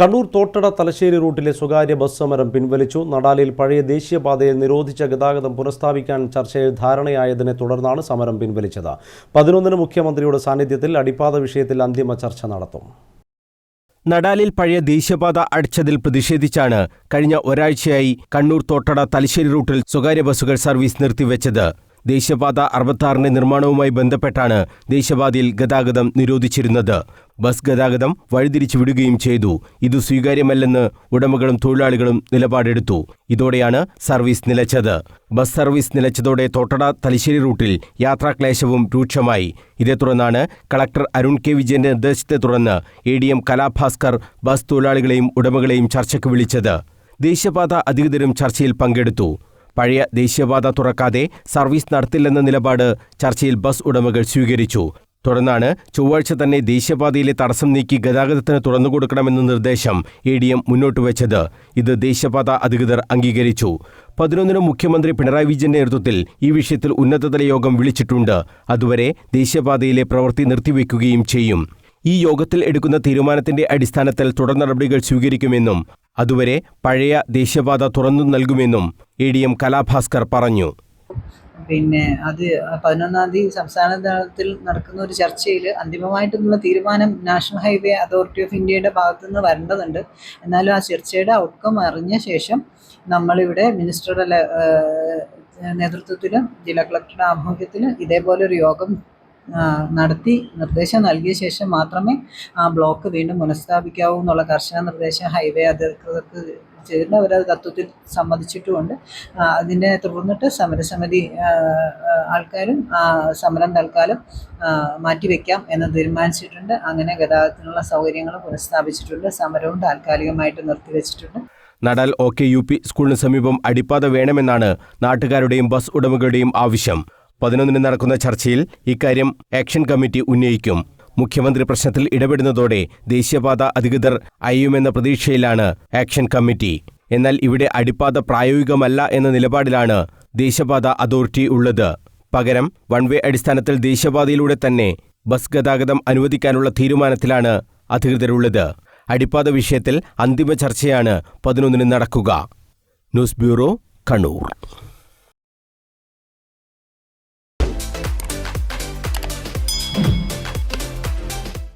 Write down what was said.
കണ്ണൂർ തോട്ടട തലശ്ശേരി റൂട്ടിലെ സ്വകാര്യ ബസ് സമരം പിൻവലിച്ചു. നടാലിൽ പഴയ ദേശീയപാതയിൽ നിരോധിച്ച ഗതാഗതം പുനഃസ്ഥാപിക്കാൻ ചർച്ചയിൽ ധാരണയായതിനെ തുടർന്നാണ് സമരം പിൻവലിച്ചത്. പതിനൊന്നിന് മുഖ്യമന്ത്രിയുടെ സാന്നിധ്യത്തിൽ അടിപ്പാത വിഷയത്തിൽ അന്തിമ ചർച്ച നടത്തും. നടാലിൽ പഴയ ദേശീയപാത അടച്ചതിൽ പ്രതിഷേധിച്ചാണ് കഴിഞ്ഞ ഒരാഴ്ചയായി കണ്ണൂർ തോട്ടട തലശ്ശേരി റൂട്ടിൽ സ്വകാര്യ ബസ്സുകൾ സർവീസ് നിർത്തിവെച്ചത്. ദേശീയപാത അറുപത്താറിന്റെ നിർമ്മാണവുമായി ബന്ധപ്പെട്ടാണ് ദേശീയപാതയിൽ ഗതാഗതം നിരോധിച്ചിരുന്നത്. ബസ് ഗതാഗതം വഴിതിരിച്ചു വിടുകയും ചെയ്തു. ഇത് സ്വീകാര്യമല്ലെന്ന് ഉടമകളും തൊഴിലാളികളും നിലപാടെടുത്തു. ഇതോടെയാണ് സർവീസ് നിലച്ചത്. ബസ് സർവീസ് നിലച്ചതോടെ തോട്ടട തലശ്ശേരി റൂട്ടിൽ യാത്രാക്ലേശവും രൂക്ഷമായി. ഇതേ തുടർന്നാണ് കളക്ടർ അരുൺ കെ വിജയന്റെ നിർദ്ദേശത്തെ തുടർന്ന് A D M Kalabhaskar bus തൊഴിലാളികളെയും ഉടമകളെയും ചർച്ചയ്ക്ക് വിളിച്ചത്. ദേശീയപാത അധികൃതരും ചർച്ചയിൽ പങ്കെടുത്തു. പഴയ ദേശീയപാത തുറക്കാതെ സർവീസ് നടത്തില്ലെന്ന നിലപാട് ചർച്ചയിൽ ബസ് ഉടമകൾ സ്വീകരിച്ചു. തുടർന്നാണ് ചൊവ്വാഴ്ച തന്നെ ദേശീയപാതയിലെ തടസ്സം നീക്കി ഗതാഗതത്തിന് തുറന്നുകൊടുക്കണമെന്ന നിർദ്ദേശം എ ഡി എം മുന്നോട്ട് വെച്ചത്. ഇത് ദേശീയപാത അധികൃതർ അംഗീകരിച്ചു. പതിനൊന്നിന് മുഖ്യമന്ത്രി പിണറായി വിജയന്റെ നേതൃത്വത്തിൽ ഈ വിഷയത്തിൽ ഉന്നതതല യോഗം വിളിച്ചിട്ടുണ്ട്. അതുവരെ ദേശീയപാതയിലെ പ്രവൃത്തി നിർത്തിവെക്കുകയും ചെയ്യും. ഈ യോഗത്തിൽ എടുക്കുന്ന തീരുമാനത്തിന്റെ അടിസ്ഥാനത്തിൽ തുടർ നടപടികൾ സ്വീകരിക്കുമെന്നും അതുവരെ പഴയ ദേശീയപാത തുറന്നു നൽകുമെന്നും എ ഡി എം കലാഭാസ്കർ പറഞ്ഞു. പിന്നെ അത് പതിനൊന്നാം തീയതി സംസ്ഥാന തലത്തിൽ നടക്കുന്ന ഒരു ചർച്ചയിൽ അന്തിമമായിട്ടുള്ള തീരുമാനം നാഷണൽ ഹൈവേ അതോറിറ്റി ഓഫ് ഇന്ത്യയുടെ ഭാഗത്തു നിന്ന് വരേണ്ടതുണ്ട്. എന്നാലും ആ ചർച്ചയുടെ ഔട്ട്കം അറിഞ്ഞ ശേഷം നമ്മളിവിടെ മിനിസ്റ്ററുടെ നേതൃത്വത്തിൽ ജില്ലാ കളക്ടറുടെ ആഭിമുഖ്യത്തിൽ ഇതേപോലെ ഒരു യോഗം നടത്തി നിർദ്ദേശം നൽകിയ ശേഷം മാത്രമേ ആ ബ്ലോക്ക് വീണ്ടും പുനഃസ്ഥാപിക്കാവൂ എന്നുള്ള കർശന നിർദ്ദേശം ഹൈവേ അധികൃതർക്ക് ചെയ്തിട്ടുണ്ട്. അവരത് തത്വത്തിൽ സമ്മതിച്ചിട്ടുമുണ്ട്. അതിനെ തുടർന്നിട്ട് സമരസമിതി ആൾക്കാരും സമരം തൽക്കാലം മാറ്റിവെക്കാം എന്ന് തീരുമാനിച്ചിട്ടുണ്ട്. അങ്ങനെ ഗതാഗതത്തിനുള്ള സൗകര്യങ്ങൾ പുനഃസ്ഥാപിച്ചിട്ടുണ്ട്. സമരവും താൽക്കാലികമായിട്ട് നിർത്തിവെച്ചിട്ടുണ്ട്. Nadal O K U P സ്കൂളിന് സമീപം അടിപ്പാത വേണമെന്നാണ് നാട്ടുകാരുടെയും ബസ് ഉടമകളുടെയും ആവശ്യം. പതിനൊന്നിന് നടക്കുന്ന ചർച്ചയിൽ ഇക്കാര്യം ആക്ഷൻ കമ്മിറ്റി ഉന്നയിക്കും. മുഖ്യമന്ത്രി പ്രശ്നത്തിൽ ഇടപെടുന്നതോടെ ദേശീയപാത അധികൃതർ അയ്യുമെന്ന പ്രതീക്ഷയിലാണ് ആക്ഷൻ കമ്മിറ്റി. എന്നാൽ ഇവിടെ അടിപ്പാത പ്രായോഗികമല്ല എന്ന നിലപാടിലാണ് ദേശീയപാത അതോറിറ്റി ഉള്ളത്. പകരം വൺ വേ അടിസ്ഥാനത്തിൽ ദേശീയപാതയിലൂടെ തന്നെ ബസ് ഗതാഗതം അനുവദിക്കാനുള്ള തീരുമാനത്തിലാണ് അധികൃതരുള്ളത്. അടിപ്പാത വിഷയത്തിൽ അന്തിമ ചർച്ചയാണ് പതിനൊന്നിന് നടക്കുക. News bureau Kannur.